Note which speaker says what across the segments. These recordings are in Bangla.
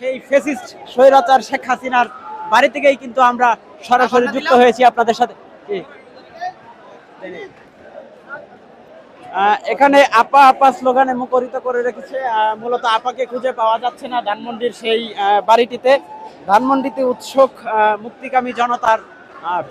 Speaker 1: সেই ফেসিস্ট স্বৈরাচার শেখ হাসিনার বাড়ি থেকেই কিন্তু আমরা সরাসরি যুক্ত হয়েছি আপনাদের সাথে। এখানে আপা আপা স্লোগানে মুখরিত করে রেখেছে। মূলত আপাকে খুঁজে পাওয়া যাচ্ছে না ধানমন্ডির সেই বাড়িটিতে। ধানমন্ডিতে উৎসুক মুক্তিকামী জনতার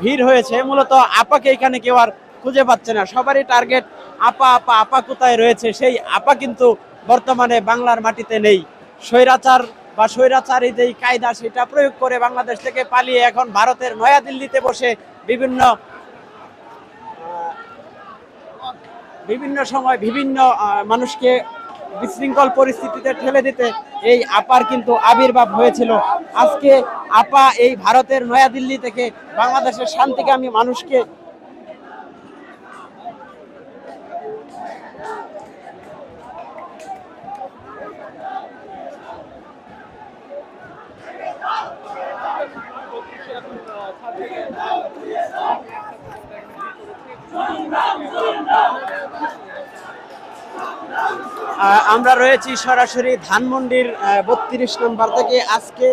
Speaker 1: ভিড় হয়েছে। মূলত আপাকে এখানে কেউ আর খুঁজে পাচ্ছে না। সবারই টার্গেট আপা আপা আপা কোথায় রয়েছে? সেই আপা কিন্তু বর্তমানে বাংলার মাটিতে নেই। স্বৈরাচার বা স্বৈরাচারী যেই কায়দা সেটা প্রয়োগ করে বাংলাদেশ থেকে পালিয়ে এখন ভারতের নয়াদিল্লিতে বসে বিভিন্ন বিভিন্ন সময় বিভিন্ন মানুষকে বিশৃঙ্খল পরিস্থিতিতে ঠেলে দিতে এই আপার কিন্তু আবির্ভাব হয়েছিল। আজকে আপা এই ভারতের নয়াদিল্লি থেকে বাংলাদেশের শান্তিকামী মানুষকে আমরা রয়েছি সরাসরি ধানমন্ডির বত্রিশ নম্বর থেকে। আজকে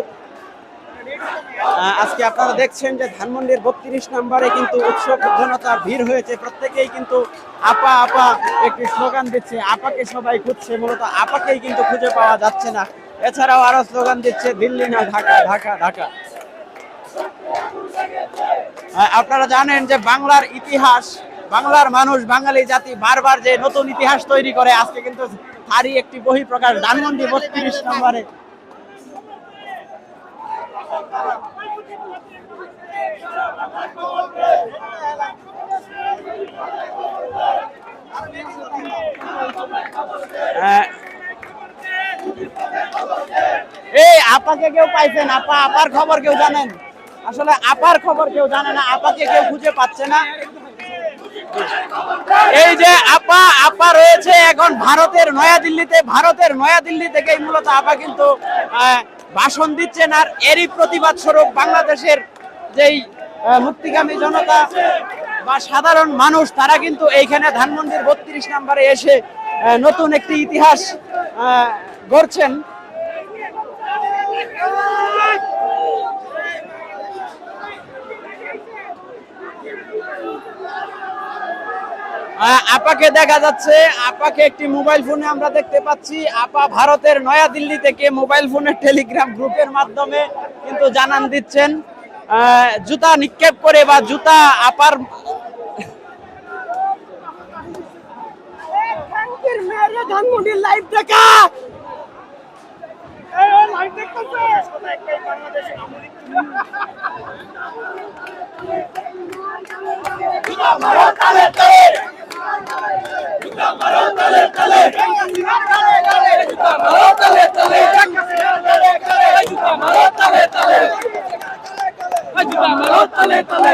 Speaker 1: আজকে আপনারা দেখছেন যে ধানমন্ডির বত্রিশ নম্বরে কিন্তু উৎসব জনতা ভিড় হয়েছে। প্রত্যেকেই কিন্তু আপা আপা একটি স্লোগান দিচ্ছে, আপাকে সবাই খুঁজছে, মূলত আপাকেই কিন্তু খুঁজে পাওয়া যাচ্ছে না। এছাড়াও আরও স্লোগান দিচ্ছে, দিল্লি না ঢাকা ঢাকা ঢাকা। আপনারা জানেন যে বাংলার ইতিহাস, বাংলার মানুষ, বাঙালি জাতি বারবার যে নতুন ইতিহাস তৈরি করে, আজকে কিন্তু তারই একটি বহি প্রকাশ ধানমন্ডি বত্রিশ নম্বরে। এই, আপাকে কেউ পাইছেন? আপা, আপার খবর কেউ জানেন? আসলে আপার খবর কেউ জানে না, আপাকে কেউ খুঁজে পাচ্ছে না। এই যে আপা আপা রয়েছে এখন ভারতের নয়াদিল্লিতে, ভারতের নয়াদিল্লি থেকেই মূলত আপা কিন্তু ভাষণ দিচ্ছেন। আর এরই প্রতিবাদ স্বরূপ বাংলাদেশের যেই মুক্তিগামী জনতা বা সাধারণ মানুষ, তারা কিন্তু এইখানে ধানমন্ডির বত্রিশ নম্বরে এসে নতুন একটি ইতিহাস গড়ছেন। আপাকে দেখা যাচ্ছে। আপাকে একটি মোবাইল ফোনে আমরা দেখতে পাচ্ছি। আপা ভারতের নয়া দিল্লি থেকে মোবাইল ফোনের টেলিগ্রাম গ্রুপের মাধ্যমে কিন্তু জানান দিচ্ছেন। জুতা নিক্ষেপ করে বা জুতা আপার
Speaker 2: লাইভ দেখা।
Speaker 3: তলে তলে